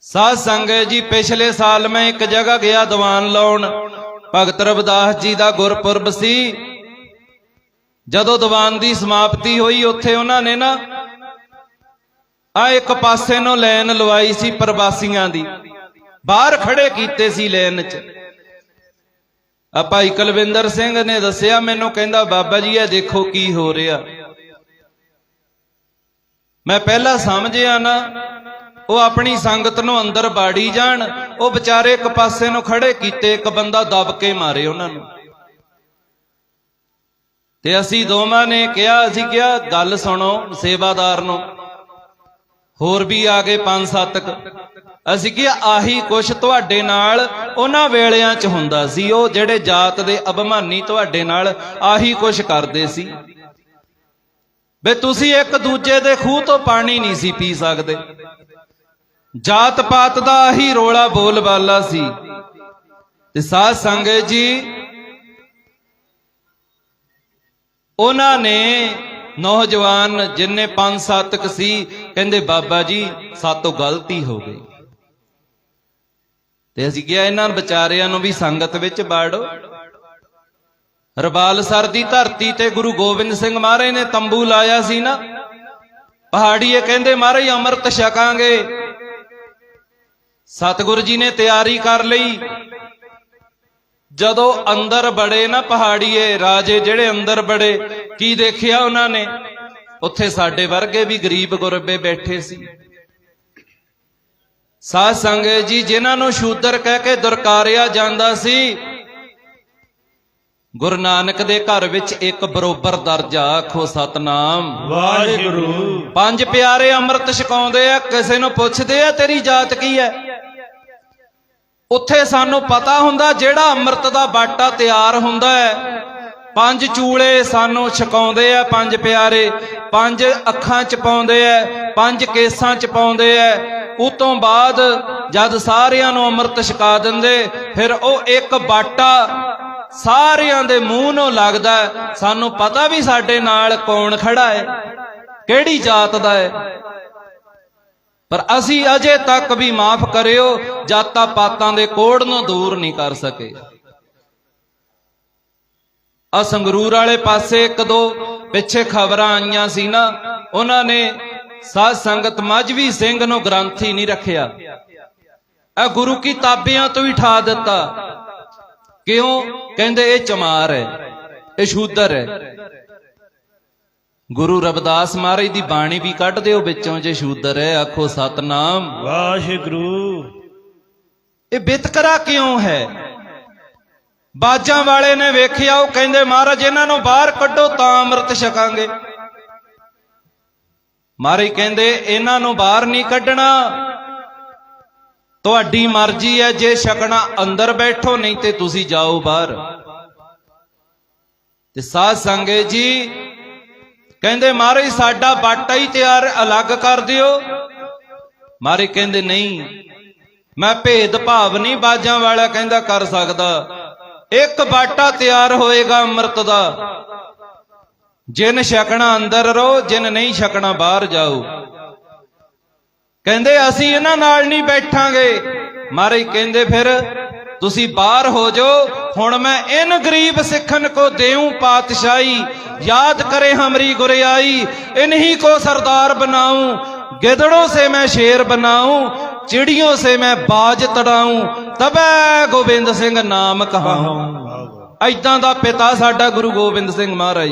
ਸਾਧ ਸੰਗਤ ਜੀ, ਪਿਛਲੇ ਸਾਲ ਮੈਂ ਇੱਕ ਜਗ੍ਹਾ ਗਿਆ ਦੀਵਾਨ ਲਾਉਣ। ਭਗਤ ਰਵਿਦਾਸ ਜੀ ਦਾ ਗੁਰਪੁਰਬ ਸੀ। ਜਦੋਂ ਦੀਵਾਨ ਦੀ ਸਮਾਪਤੀ ਹੋਈ, ਉੱਥੇ ਉਹਨਾਂ ਨੇ ਨਾ ਆ ਇੱਕ ਪਾਸੇ ਨੂੰ ਲਾਈਨ ਲਵਾਈ ਸੀ ਪ੍ਰਵਾਸੀਆਂ ਦੀ। ਬਾਹਰ ਖੜੇ ਕੀਤੇ ਸੀ ਲਾਈਨ 'ਚ। ਆ ਭਾਈ ਕੁਲਵਿੰਦਰ ਸਿੰਘ ਨੇ ਦੱਸਿਆ, ਮੈਨੂੰ ਕਹਿੰਦਾ, ਬਾਬਾ ਜੀ, ਇਹ ਦੇਖੋ ਕੀ ਹੋ ਰਿਹਾ। ਮੈਂ ਪਹਿਲਾਂ ਸਮਝਿਆ ਨਾ ਉਹ ਆਪਣੀ ਸੰਗਤ ਨੂੰ ਅੰਦਰ ਬਾੜੀ ਜਾਣ, ਉਹ ਵਿਚਾਰੇ ਇੱਕ ਪਾਸੇ ਨੂੰ ਖੜੇ ਕੀਤੇ, ਇੱਕ ਬੰਦਾ ਦਬ ਕੇ ਮਾਰੇ ਉਹਨਾਂ ਨੂੰ। ਤੇ ਅਸੀਂ ਦੋਵਾਂ ਨੇ ਕਿਹਾ, ਅਸੀਂ ਕਿਹਾ, ਗੱਲ ਸੁਣੋ ਸੇਵਾਦਾਰ ਨੂੰ। ਹੋਰ ਵੀ ਆ ਗਏ ਪੰਜ ਸੱਤ ਕੁ। ਅਸੀਂ ਕਿਹਾ, ਆਹੀ ਕੁਛ ਤੁਹਾਡੇ ਨਾਲ ਉਹਨਾਂ ਵੇਲਿਆਂ 'ਚ ਹੁੰਦਾ ਸੀ। ਉਹ ਜਿਹੜੇ ਜਾਤ ਦੇ ਅਭਿਮਾਨੀ ਤੁਹਾਡੇ ਨਾਲ ਆਹੀ ਕੁਛ ਕਰਦੇ ਸੀ। ਵੇ ਤੁਸੀਂ ਇੱਕ ਦੂਜੇ ਦੇ ਖੂਹ ਤੋਂ ਪਾਣੀ ਨਹੀਂ ਸੀ ਪੀ ਸਕਦੇ। ਜਾਤ ਪਾਤ ਦਾ ਹੀ ਰੋਲਾ ਬੋਲ ਬਾਲਾ ਸੀ। ਤੇ ਸਾਧ ਸੰਗਤ ਜੀ, ਉਹਨਾਂ ਨੇ ਨੌਜਵਾਨ ਜਿੰਨੇ ਪੰਜ ਸੱਤ ਸੀ, ਕਹਿੰਦੇ, ਬਾਬਾ ਜੀ, ਸਾਤੋਂ ਗਲਤੀ ਹੋ ਗਈ। ਤੇ ਅਸੀਂ ਕਿਹਾ, ਇਹਨਾਂ ਵਿਚਾਰਿਆਂ ਨੂੰ ਵੀ ਸੰਗਤ ਵਿੱਚ ਬਾੜੋ। ਰਬਾਲਸਰ ਦੀ ਧਰਤੀ ਤੇ ਗੁਰੂ ਗੋਬਿੰਦ ਸਿੰਘ ਮਹਾਰਾਜ ਨੇ ਤੰਬੂ ਲਾਇਆ ਸੀ ਨਾ। ਪਹਾੜੀਏ ਕਹਿੰਦੇ, ਮਹਾਰਾਜ, ਅੰਮ੍ਰਿਤ ਛਕਾਂਗੇ। ਸਤਿਗੁਰੂ ਜੀ ਨੇ ਤਿਆਰੀ ਕਰ ਲਈ। ਜਦੋਂ ਅੰਦਰ ਬੜੇ ਨਾ ਪਹਾੜੀਏ ਰਾਜੇ ਜਿਹੜੇ ਅੰਦਰ ਬੜੇ ਕੀ ਦੇਖਿਆ ਉਹਨਾਂ ਨੇ? ਉੱਥੇ ਸਾਡੇ ਵਰਗੇ ਵੀ ਗਰੀਬ ਗੁਰਬੇ ਬੈਠੇ ਸੀ। ਸਾਧ ਸੰਗਤ ਜੀ ਜਿਨ੍ਹਾਂ ਨੂੰ ਸ਼ੂਦਰ ਕਹਿ ਕੇ ਦੁਰਕਾਰਿਆ ਜਾਂਦਾ ਸੀ ਗੁਰੂ ਨਾਨਕ ਦੇ ਘਰ ਵਿੱਚ ਇੱਕ ਬਰੋਬਰ ਦਰਜਾ ਆਖੋ ਸਤਨਾਮ। ਵਾਹਿਗੁਰੂ। ਪੰਜ ਪਿਆਰੇ ਅੰਮ੍ਰਿਤ ਛਕਾਉਂਦੇ ਆ ਕਿਸੇ ਨੂੰ ਪੁੱਛਦੇ ਆ ਤੇਰੀ ਜਾਤ ਕੀ ਹੈ? ਉੱਥੇ ਸਾਨੂੰ ਪਤਾ ਹੁੰਦਾ ਜਿਹੜਾ ਅੰਮ੍ਰਿਤ ਦਾ ਬਾਟਾ ਤਿਆਰ ਹੁੰਦਾ ਹੈ। ਪੰਜ ਚੂਲੇ ਸਾਨੂੰ ਛਕਾਉਂਦੇ ਆ, ਪੰਜ ਪਿਆਰੇ, ਪੰਜ ਅੱਖਾਂ ਚ ਪਾਉਂਦੇ ਆ, ਪੰਜ ਕੇਸਾਂ ਚ ਪਾਉਂਦੇ ਆ। ਤੋਂ ਬਾਅਦ ਜਦ ਸਾਰਿਆਂ ਨੂੰ ਅੰਮ੍ਰਿਤ ਛਕਾ ਦਿੰਦੇ, ਫਿਰ ਉਹ ਇੱਕ ਬਾਟਾ ਸਾਰਿਆਂ ਦੇ ਮੂੰਹ ਨੂੰ ਲੱਗਦਾ ਸਾਨੂੰ ਪਤਾ ਵੀ ਸਾਡੇ ਨਾਲ ਕੌਣ ਖੜਾ ਹੈ, ਕਿਹੜੀ ਜਾਤ ਦਾ ਹੈ। ਪਰ ਅਸੀਂ ਅਜੇ ਤੱਕ ਵੀ ਮਾਫ ਕਰਿਓ ਜਾਤਾਂ ਪਾਤਾਂ ਦੇ ਕੋੜ ਨੂੰ ਦੂਰ ਨਹੀਂ ਕਰ ਸਕੇ। ਆ ਸੰਗਰੂਰ ਵਾਲੇ ਪਾਸੇ ਇੱਕ ਦੋ ਪਿੱਛੇ ਖਬਰਾਂ ਆਈਆਂ ਸੀ ਨਾ, ਉਹਨਾਂ ਨੇ ਸਾਧ ਸੰਗਤ ਮਾਝਵੀ ਸਿੰਘ ਨੂੰ ਗ੍ਰੰਥੀ ਨਹੀਂ ਰੱਖਿਆ। ਇਹ ਗੁਰੂ ਕੀ ਤਾਬਿਆਂ ਤੋਂ ਹੀ ਠਾ ਦਿੱਤਾ। ਕਿਉਂ? ਕਹਿੰਦੇ ਇਹ ਚਮਾਰ ਹੈ, ਇਹ ਸ਼ੂਦਰ ਹੈ। ਗੁਰੂ ਰਵਿਦਾਸ ਮਹਾਰਾਜ ਦੀ ਬਾਣੀ ਵੀ ਕੱਢ ਦਿਓ ਵਿੱਚੋਂ ਜੇ ਸ਼ੂਦਰ ਹੈ ਆਖੋ ਸਤਨਾਮ। ਵਾਹਿਗੁਰੂ। ਇਹ ਬਿਤਕਰਾ ਕਿਉਂ ਹੈ? ਬਾਜਾਂ ਵਾਲੇ ਨੇ ਵੇਖਿਆ ਉਹ ਕਹਿੰਦੇ ਮਹਾਰਾਜ ਇਹਨਾਂ ਨੂੰ ਬਾਹਰ ਕੱਢੋ ਤਾਂ ਅੰਮ੍ਰਿਤ ਛਕਾਂਗੇ। ਮਹਾਰਾਜ ਕਹਿੰਦੇ ਇਹਨਾਂ ਨੂੰ ਬਾਹਰ ਨਹੀਂ ਕੱਢਣਾ। ਤੁਹਾਡੀ ਮਰਜ਼ੀ ਹੈ ਜੇ ਛਕਣਾ ਅੰਦਰ ਬੈਠੋ ਨਹੀਂ ਤੇ ਤੁਸੀਂ ਜਾਓ ਬਾਹਰ। ਤੇ ਸਾਧ ਸੰਗਤ ਜੀ ਕਹਿੰਦੇ ਮਹਾਰਾਜ ਸਾਡਾ ਬਾਟਾ ਹੀ ਤਿਆਰ ਅਲੱਗ ਕਰ ਦਿਓ। ਮਹਾਰਾਜ ਕਹਿੰਦੇ ਨਹੀਂ, ਮੈਂ ਭੇਦ ਭਾਵ ਨਹੀਂ ਬਾਜਾਂ ਵਾਲਾ ਕਹਿੰਦਾ ਕਰ ਸਕਦਾ। ਇੱਕ ਬਾਟਾ ਤਿਆਰ ਹੋਏਗਾ ਅੰਮ੍ਰਿਤ ਦਾ। ਜਿਨ ਛਕਣਾ ਅੰਦਰ ਰਹੋ, ਜਿਨ ਨਹੀਂ ਛਕਣਾ ਬਾਹਰ ਜਾਓ। ਕਹਿੰਦੇ ਅਸੀਂ ਇਹਨਾਂ ਨਾਲ ਨਹੀਂ ਬੈਠਾਂਗੇ। ਮਹਾਰਾਜ ਕਹਿੰਦੇ ਫਿਰ ਤੁਸੀਂ ਬਾਹਰ ਹੋ ਜੋ ਹੁਣ ਮੈਂ ਇਨ ਗਰੀਬ ਸਿੱਖਨ ਕੋ ਦੇਉ ਪਾਤਸ਼ਾਹੀ। ਯਾਦ ਕਰੇ ਹਮਰੀ ਗੁਰਿਆਈ ਇਨਹੀ ਕੋ ਸਰਦਾਰ ਬਣਾਉ। ਗਿਦੜੋਂ ਸੇ ਮੈਂ ਸ਼ੇਰ ਬਣਾਉ ਚਿੜੀਆਂ ਸੇ ਮੈਂ ਬਾਜ ਤੜਾਉ। ਤਬੈ ਗੋਬਿੰਦ ਸਿੰਘ ਨਾਮ ਕਹਾਉ। ਐਦਾਂ ਦਾ ਪਿਤਾ ਸਾਡਾ ਗੁਰੂ ਗੋਬਿੰਦ ਸਿੰਘ ਮਹਾਰਾਜ।